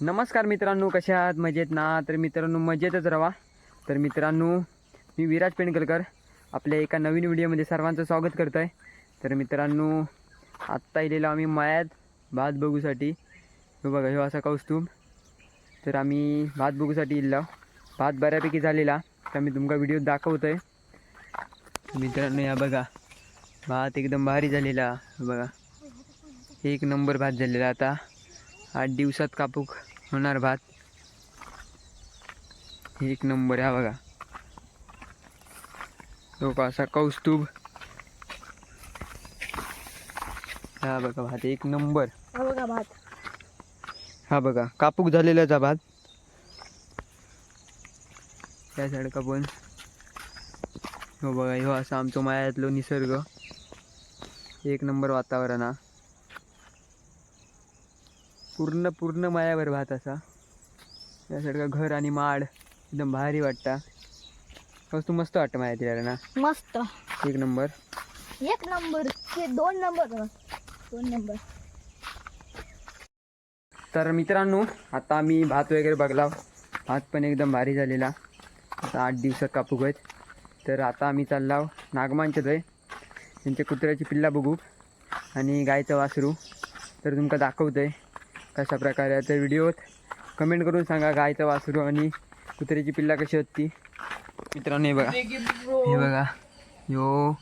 नमस्कार मित्रांनो कशा आहात? मजेत ना? तर मित्रांनो मजेतच राहा तर मित्रांनो मी विराज पेंडकलकर आपल्या एका नवीन व्हिडिओमध्ये सर्वांचं स्वागत करतो आहे तर मित्रांनो आत्ता इलेलो आम्ही मळ्यात भात बघूसाठी. हे बघा ह्यो असा कौस्तुभ. तर आम्ही भात बघूसाठी इल्लो. भात बऱ्यापैकी झालेला. तर मी तुमका व्हिडिओ दाखवतो आहे मित्रांनो या बघा. भात एकदम भारी झालेला. बघा. एक नंबर भात झालेला आता. आठ दिवसात कापूक होणार भात. एक नंबर हा बघा. तो का असा कौस्तुभ. हा बघा भात एक नंबर. हा बघा भात. हा बघा कापूक झालेलाचा भात. त्या साईड कापून हो बघा ह्यो असा आमचो मायातलो निसर्ग. एक नंबर वातावरण हा. पूर्ण पूर्ण मायावर भात असा. का घर आणि माड एकदम भारी वाटता. वस्तू मस्त वाटतं माया तिला ना. मस्त. एक नंबर. एक नंबर दोन नंबर. दोन नंबर. तर मित्रांनो आता आम्ही भात वगैरे बघला. भात पण एकदम भारी झालेला. आता आठ दिवसात कापूक आहेत. तर आता आम्ही चाललो नागमांच्या दय त्यांच्या कुत्र्याची पिल्ला बघू. आणि गायचं वासरू. तर तुमका दाखवतंय. कशा प्रकारे आता व्हिडिओत कमेंट करून सांगा गायचं वासरू आणि कुत्र्याची पिल्ला कशी होती. मित्रांनो हे बघा. हे बघा. यो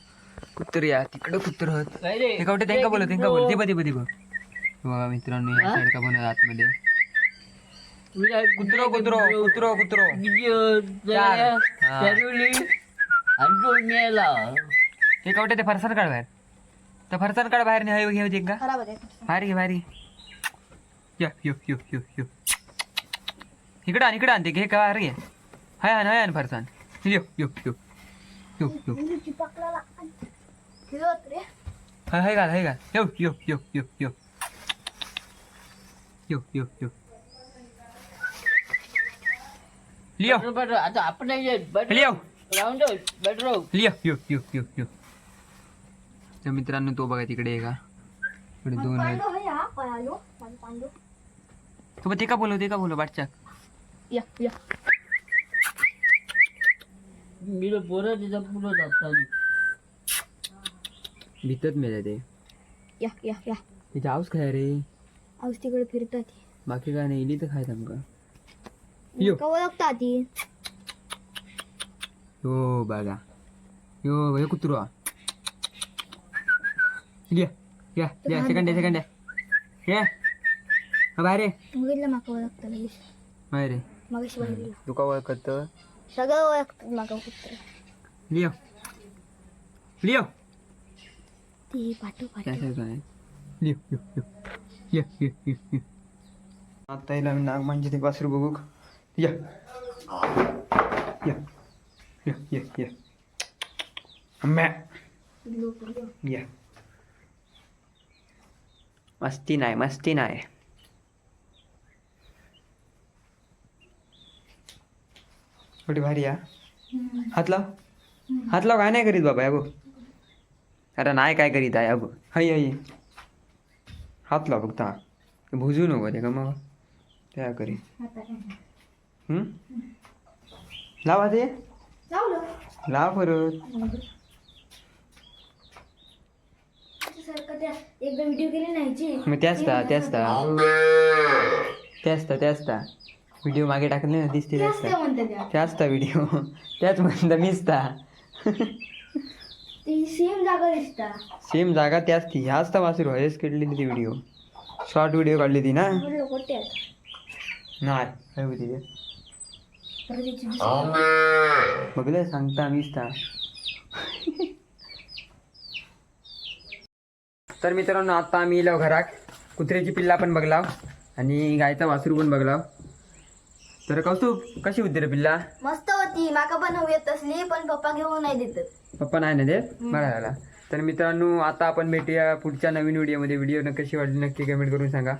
कुत्र्या तिकडं कुत्र होत ते त्यांका बोलत त्यांका बोल ते बघ ते बघ. बघा मित्रांनो या साईड का बनवत आतमध्ये. कुत्रो कुत्रो कुत्रो कुत्रो. चार. हा. ते कवटे ते फरसाण काढ बाहेर. तर फरसाण काढ बाहेर नाही घेऊ दे का बाहेर घे बाहेर घे. या यो यो यो यो इकडं आण इकडं आण ते घे का घे हाय आण हाय आण फरसाण यो यो यो यो यो हाय हाय घाल हाय घाल यो यो यो यो यो यो यो यो लिओ आता आपण लिओ लिओ यो यो यो यो तर मित्रांनो तो बघा तिकडे आहे का इकडे दोन आहेत तो ते का बोलव ते का बोलव बाटच्या? या या. मी पोरं तिथं पुढं जातात भीतच मेले ते. या या या. तिथे हाऊस खाय रे? औष तिकडे फिरतात. बाकी काय नाही इली तर खाय तुमका यो. का ओळखता ती यो बघा यो हे कुत्रो. हा. या या या. सेकंड आहे सेकंड आहे. या. बाहेर आहे बघितलं माका ओळखता लगेच. बाहेर आहे मागाशी बघितलं तुका ओळखत? सगळं ओळखतात माका कुत्र लिओ. लिओ. ती पाठव काय पाठव सारखं आहे लिओ यो यो ये ये ये. ये आता येईल आम्ही नागमांचे ते वासरू बघू. या. या. या या या. मॅ या. मस्ती नाही मस्ती नाही कुठे भारी या हात लाव. हात लाव काय नाही करीत बाबा या बघ. अरे नाही काय करीत आहे अब हय हय हात लाव फक्त हा. भुजू नको ते का मग. त्या करी हम्म? लावा ते. लाव परत. मग त्याच त्याच त्याच त्याच व्हिडिओ मागे टाकले ना दिसते त्याच त्या. त्याच ता व्हिडिओ. त्याच म्हणता मीच ता ती सेम जागा दिसता. सेम जागा त्याच ती. ह्याच ता वासरू हयच काढली ती व्हिडिओ शॉर्ट व्हिडिओ काढली ती ना. नाही काय होती दुसरी- बघलं सांगता मीच ता तर मित्रांनो आता आम्ही येलो घरात. कुत्र्याची पिल्ला पण बघलाव. आणि गायचा वासरू पण बघलाव. तर कौतुक कशी होती रे पिल्ला? मस्त होती. माका पण येत असली पण पप्पा घेऊन नाही देतात पप्पा नाही ना देत? बरं झाला. तर मित्रांनो आता आपण भेटूया पुढच्या नवीन व्हिडिओमध्ये व्हिडिओ कशी वाटली नक्की कमेंट करून सांगा.